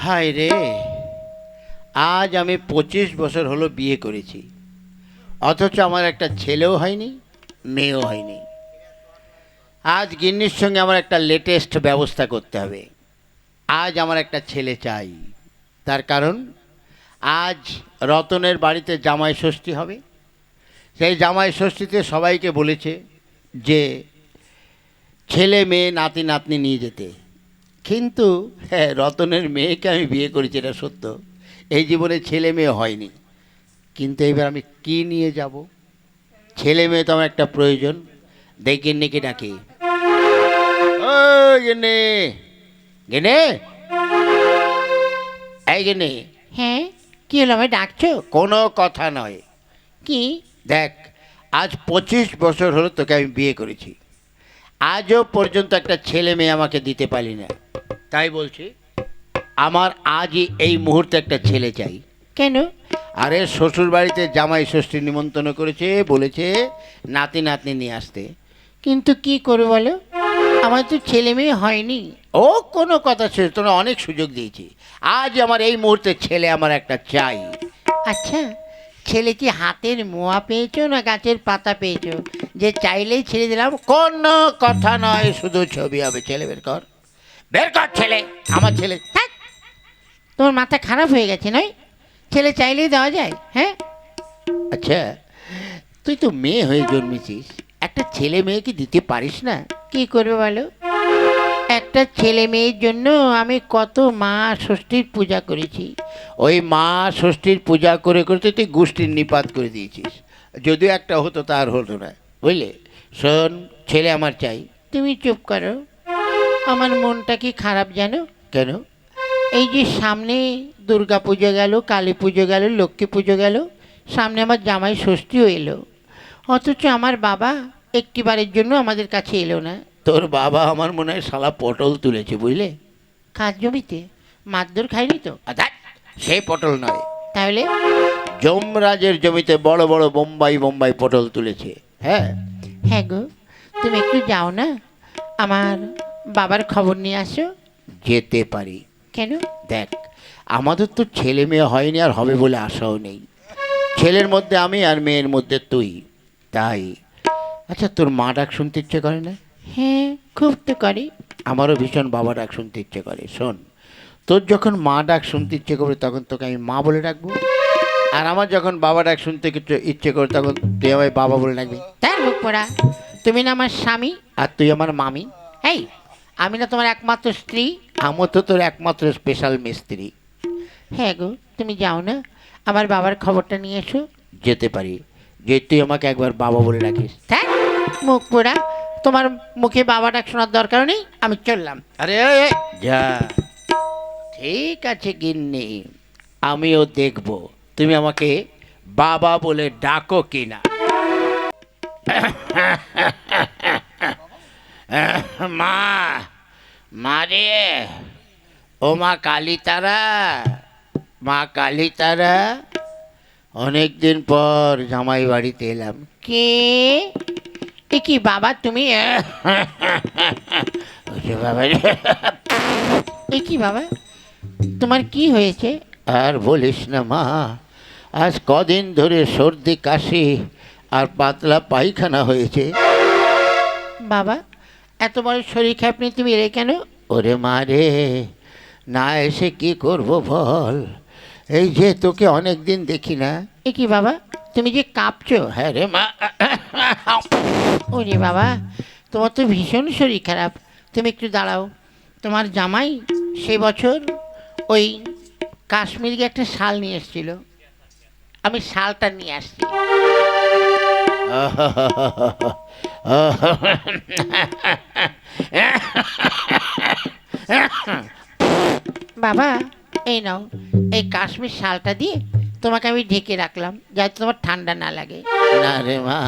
হায় রে। আজ আমি পঁচিশ বছর হলো বিয়ে করেছি। অথচ আমার একটা ছেলেও হয়নি, মেয়েও হয়নি। আজ গিন্নির সঙ্গে আমার একটা লেটেস্ট ব্যবস্থা করতে হবে। আজ আমার একটা ছেলে চাই। তার কারণ, আজ রতনের বাড়িতে জামাই ষষ্ঠী হবে। সেই জামাই ষষ্ঠীতে সবাইকে বলেছে যে, ছেলে মেয়ে নাতি নাতনি নিয়ে যেতে। কিন্তু হ্যাঁ রতনের মেয়েকে আমি বিয়ে করেছি এটা সত্য। এই জীবনে ছেলে মেয়ে হয়নি। কিন্তু এবার আমি কি নিয়ে যাব? ছেলে মেয়ে তো আমার একটা প্রয়োজন। দেখি নাকি? ডাকি ও গেনে গেনে এই গেনে হ্যাঁ কি হলো আমায় ডাকছো? কোনো কথা নয়। কি? দেখ আজ পঁচিশ বছর হলো তোকে আমি বিয়ে করেছি। আজও পর্যন্ত একটা ছেলে মেয়ে আমাকে দিতে পারি না। তাই বলছি আমার আজই এই মুহূর্তে একটা ছেলে চাই। কেন? আরে শ্বশুর বাড়িতে জামাই ষষ্ঠী নিমন্ত্রণ করেছে বলেছে নাতি নাতনি নিয়ে আসতে। কিন্তু কি করব বলো? আমার তো ছেলে মেয়ে হয়নি। ও কোনো কথা ছিল তোরা অনেক সুযোগ দিয়েছি। আজ আমার এই মুহূর্তে ছেলে আমার একটা চাই। আচ্ছা ছেলে কি হাতের মোয়া পেয়েছ না গাছের পাতা পেয়েছ? যে চাইলেই ছেড়ে দিলাম কোনো কথা নয় শুধু ছবি হবে ছেলে বের কর। বের কর ছেলে আমার ছেলে। ধ্যাৎ, তোমার মাথা খারাপ হয়ে গেছে নয়? ছেলে চাইলেই দেওয়া যায় হ্যাঁ? আচ্ছা তুই তো মেয়ে হয়ে জন্মেছিস। একটা ছেলে মেয়েকে দিতে পারিস না? কি করবে বলো? একটা ছেলে মেয়ের জন্য আমি কত মা ষষ্ঠীর পূজা করেছি। ওই মা ষষ্ঠীর পূজা করে করতে তুই গোষ্ঠীর নিপাত করে দিয়েছিস। যদিও একটা হতো তার হতো না। বুঝলে শোন ছেলে আমার চাই তুমি চুপ করো। আমার মনটা কি খারাপ জানো? কেন? এই যে সামনে দুর্গা পুজো গেল কালী পুজো গেল লক্ষ্মী পুজো গেল সামনে আমার জামাই ষষ্ঠীও এলো। অথচ আমার বাবা একটিবারের জন্য আমাদের কাছে এলো না। তোর বাবা আমার মনে হয় শালা পটল তুলেছে বুঝলে? কাজ জমিতে? মারধর খায়নি তো? সেই পটল নয়। তাহলে? যমরাজের জমিতে বড় বড় বোম্বাই বোম্বাই পটল তুলেছে। হ্যাঁ। হ্যাঁ গো তুমি একটু যাও না? আমার বাবার খবর নিয়ে আসো। যেতে পারি। কেন? দেখ আমাদের তো ছেলে মেয়ে হয়নি আর হবে বলে আশাও নেই। ছেলের মধ্যে আমি আর মেয়ের মধ্যে তুই। তাই। আচ্ছা তোর মা ডাক শুনতে ইচ্ছে করে না? হ্যাঁ খুব তো করে। আমারও ভীষণ বাবা ডাক শুনতে ইচ্ছে করে। শোন তোর যখন মা ডাক শুনতে ইচ্ছে করবে তখন তোকে আমি মা বলে ডাকবো। আর আমার যখন বাবা ডাক শুনতে কিছু- ইচ্ছে করে তখন তুই আমায় বাবা বলে ডাকবি। তার মুখ পড়া। তুমি না আমার স্বামী? আর তুই আমার মামি। এই আমি না তোমার একমাত্র স্ত্রী। আমার তো তোর একমাত্র স্পেশাল মিস্ত্রি। হ্যাঁ গো তুমি যাও না। আমার বাবার খবরটা নিয়ে এসো। যেতে পারি। যে তুই আমাকে একবার বাবা বলে রাখিস হ্যাঁ মুখ পোড়া। তোমার মুখে বাবা ডাক শোনার দরকার নেই আমি চললাম। আরে যা। ঠিক আছে গিন্নি। আমিও দেখব। তুমি আমাকে বাবা বলে ডাকো কিনা? মা মা রে ও মা কালী তারা মা কালী তারা অনেক দিন পর জামাই বাড়িতে এলাম। কে? এ কি বাবা তুমি? বাবা। এ কি বাবা? তোমার কি হয়েছে? আর বলিস না মা আজ কদিন ধরে সর্দি কাশি আর পাতলা পায়খানা হয়েছে। বাবা এত বড় শরীর খারাপ নিয়ে তুমি এলে কেন? ওরে মা রে না এসে কি করব বল? এই যে তোকে অনেক দিন দেখি না। এ কি বাবা তুমি যে কাঁপছো? হ্যাঁ রে মা। ওরে বাবা তোমার তো ভীষণ শরীর খারাপ। তুমি একটু দাঁড়াও। তোমার জামাই সে বছর ওই কাশ্মীরকে একটা শাল নিয়ে এসেছিল। আমি শালটা নিয়ে আসছি। বাবা এই নাও এই কাশ্মীর শালটা দিয়ে তোমাকে আমি ঢেকে রাখলাম যাতে তোমার ঠান্ডা না লাগে। না রে মা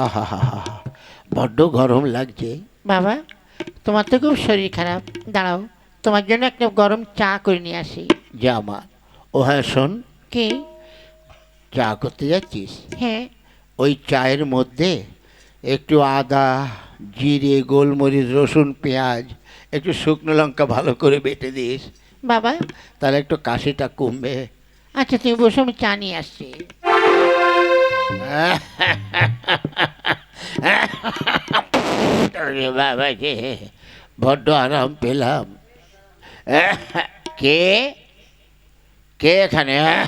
আহা বড্ড গরম লাগছে। বাবা তোমার তো খুব শরীর খারাপ। দাঁড়াও তোমার জন্য একটা গরম চা করে নিয়ে আসি। যা মা ও হ্যাঁ শোন। কি? চা করতে যাচ্ছিস? হ্যাঁ। ওই চায়ের মধ্যে একটু আদা জিরে গোলমরিচ রসুন পেঁয়াজ একটু শুকনো লঙ্কা ভালো করে বেটে দিস। বাবা। তাহলে একটু কাশিটা কমবে। আচ্ছা তুমি বসে আমি চা নিয়ে আসছি। আরে বাবা রে বড্ড আরাম পেলাম। কে? কে এখানে?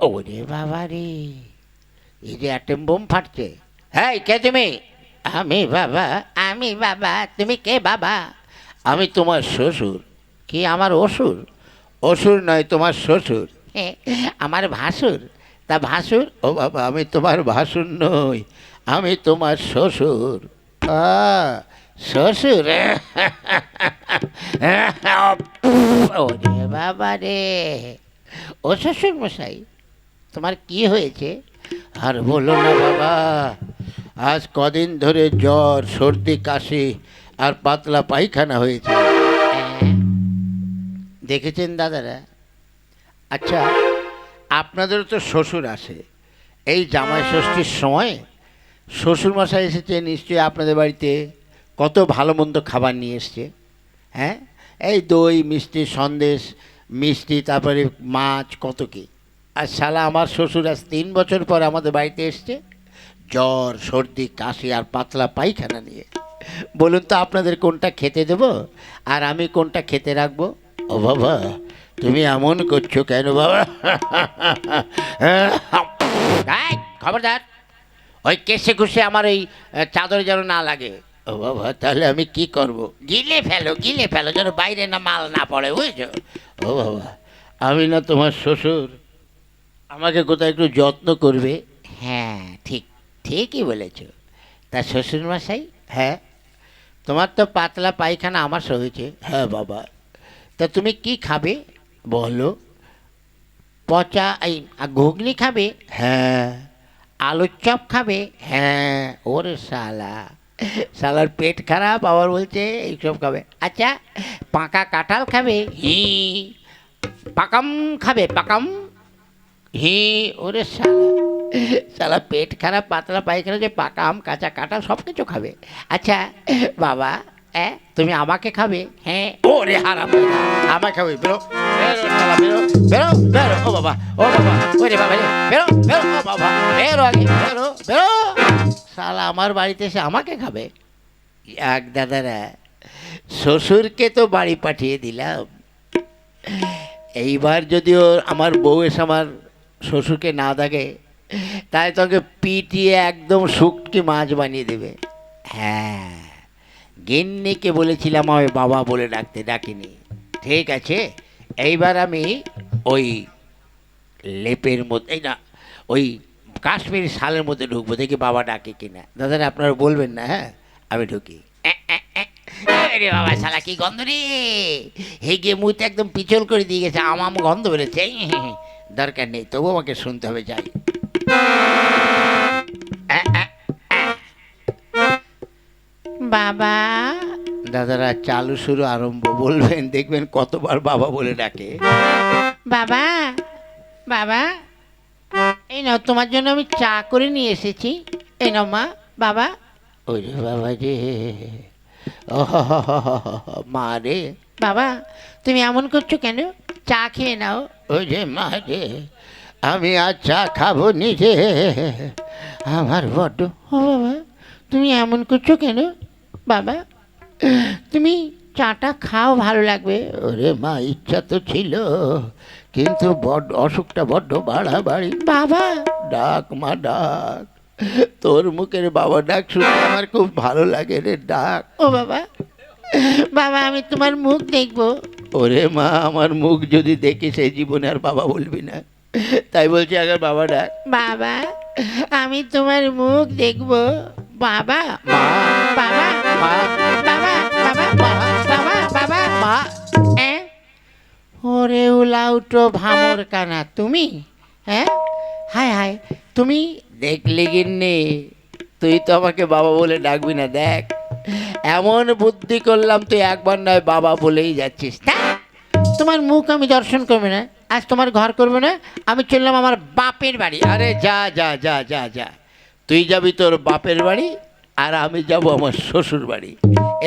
ওরে বাবা রে। এই যে অ্যাটেম বোম ফাটছে। হ্যাঁ কে তুমি? আমি বাবা আমি বাবা তুমি কে বাবা? আমি তোমার শ্বশুর। কি আমার অসুর? অসুর নয় তোমার শ্বশুর। আমার ভাসুর। তা ভাসুর? ও বাবা আমি তোমার ভাসুর নই আমি তোমার শ্বশুর। আ, শ্বশুর? ওরে বাবা রে ও শ্বশুর মশাই তোমার কি হয়েছে? আর বলো না বাবা আজ কদিন ধরে জ্বর সর্দি কাশি আর পাতলা পায়খানা হয়েছে। হ্যাঁ, দেখেছেন দাদারা? আচ্ছা আপনাদেরও তো শ্বশুর আসে। এই জামাই ষষ্ঠীর সময় শ্বশুরমশাই এসেছে নিশ্চয়ই আপনাদের বাড়িতে। কত ভালো মন্দ খাবার নিয়ে এসছে হ্যাঁ? এই দই, মিষ্টি, সন্দেশ, মিষ্টি, তারপরে মাছ, কত কি। আর শালা আমার শ্বশুর আজ তিন বছর পর আমাদের বাড়িতে এসছে, জ্বর, সর্দি, কাশি আর পাতলা পায়খানা নিয়ে। বলুন তো আপনাদের কোনটা খেতে দেব আর আমি কোনটা খেতে রাখব? ও বাবা, তুমি এমন করছ কেন বাবা? খবরদার, ওই কেসে কুসে আমার এই চাদরে যেন না লাগে। ও বাবা তাহলে আমি কি করব? গিলে ফেলো গিলে ফেলো যেন বাইরে না মাল না পড়ে বুঝছ? ও বাবা আমি না তোমার শ্বশুর। আমাকে কোথাও একটু যত্ন করবে? হ্যাঁ ঠিক ঠিকই বলেছ। তা শ্বশুর মশাই হ্যাঁ? তোমার তো পাতলা পায়খানা আমার হয়েছে। হ্যাঁ বাবা। তা তুমি কি খাবে? বলো। পচা এই ঘুগনি খাবে? হ্যাঁ। আলুর চপ খাবে? হ্যাঁ। ওরে শালা। শালার পেট খারাপ, আবার বলছে এইসব খাবে। আচ্ছা পাকা কাঁঠাল খাবে, হি, পাকাম খাবে, পাকাম, হি, ওরে শালা। শালা পেট খারাপ, পাতলা পায়খানা যে পাকা আম কাঁচা কাঁঠাল সব কিছু খাবে। আচ্ছা বাবা হ্যাঁ তুমি আমাকে খাবে? হ্যাঁ। ওরে হারাম আমাকে খাবে, বেরো। বেরো বেরো বেরো। ও বাবা ও বাবা, ওরে বাবা বেরো বেরো, ও বাবা, বেরো আগে, বেরো বেরো। শালা আমার বাড়িতে এসে আমাকে খাবে? এক দাদারা, শ্বশুরকে তো বাড়ি পাঠিয়ে দিলাম। এইবার যদিও আমার বউ এসে আমার শ্বশুরকে না দেখে তাই তোকে পিটিয়ে একদম শুটকি মাছ বানিয়ে দেবে। হ্যাঁ গিন্নিকে বলেছিলাম আমি বাবা বলে ডাকতে, ডাকিনি। ঠিক আছে, এইবার আমি ওই লেপের মধ্যে না, ওই কাশ্মীর শালের মধ্যে ঢুকবো দেখি বাবা ডাকে কিনা। দাদারা আপনারা বলবেন না হ্যাঁ? আমি ঢুকি। রে বাবা শালা কি গন্ধ রে? হেগে মুখতে একদম পিছল করে দিয়ে গেছে আম আম গন্ধ বেরোচ্ছে। দরকার নেই তবু আমাকে শুনতে হবে যাই। বাবা। দাদারা চালু শুরু আরম্ভ বলবেন দেখবেন কতবার বাবা বলে ডাকে। বাবা বাবা। এই নাও তোমার জন্য আমি চা করে নিয়ে এসেছি। এই নাও মা বাবা। ওই রে বাবা রে মা রে। বাবা তুমি এমন করছ কেন? চা খেয়ে নাও। ওই রে মা রে আমি আর চা খাব নিজে আমার বড্ড ও বাবা তুমি এমন করছ কেন? বাবা তুমি চাটা খাও ভালো লাগবে। ওরে মা ইচ্ছা তো ছিল। কিন্তু বড্ড অসুখটা বড্ড বাড়াবাড়ি। বাবা! ডাক মা ডাক। তোর মুখের বাবা ডাক শুনতে আমার খুব ভালো লাগে রে ডাক। ও বাবা বাবা আমি তোমার মুখ দেখব। ওরে মা আমার মুখ যদি দেখি সেই জীবনে আর বাবা বলবি না। তাই বলছি আগে বাবা ডাক। বাবা আমি তোমার মুখ দেখব। বাবা মা বাবা মা বাবা বাবা বাবা বাবা মা হ্যাঁ ওরে উলাউটো ভামর কানা তুমি? হ্যাঁ? হায় হায় তুমি? দেখলি গিন্নি তুই তো আমাকে বাবা বলে ডাকবি না দেখ। এমন বুদ্ধি করলাম তুই একবার নয় বাবা বলেই যাচ্ছিস তা, তোমার মুখ আমি দর্শন করব না আজ তোমার ঘর করবে না আমি চললাম আমার বাপের বাড়ি। আরে যা যা যা যা যা। তুই যাবি তোর বাপের বাড়ি আর আমি যাব আমার শ্বশুর বাড়ি।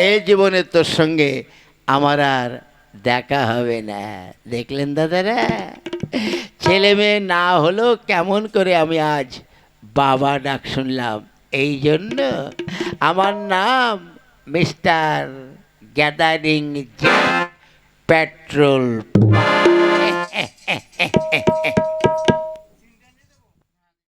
এই জীবনে তোর সঙ্গে আমার আর দেখা হবে না। দেখলেন দাদারা? ছেলে মেয়ে না হলেও কেমন করে আমি আজ বাবা ডাক শুনলাম। এই জন্য আমার নাম মিস্টার গ্যাদারিং পেট্রোল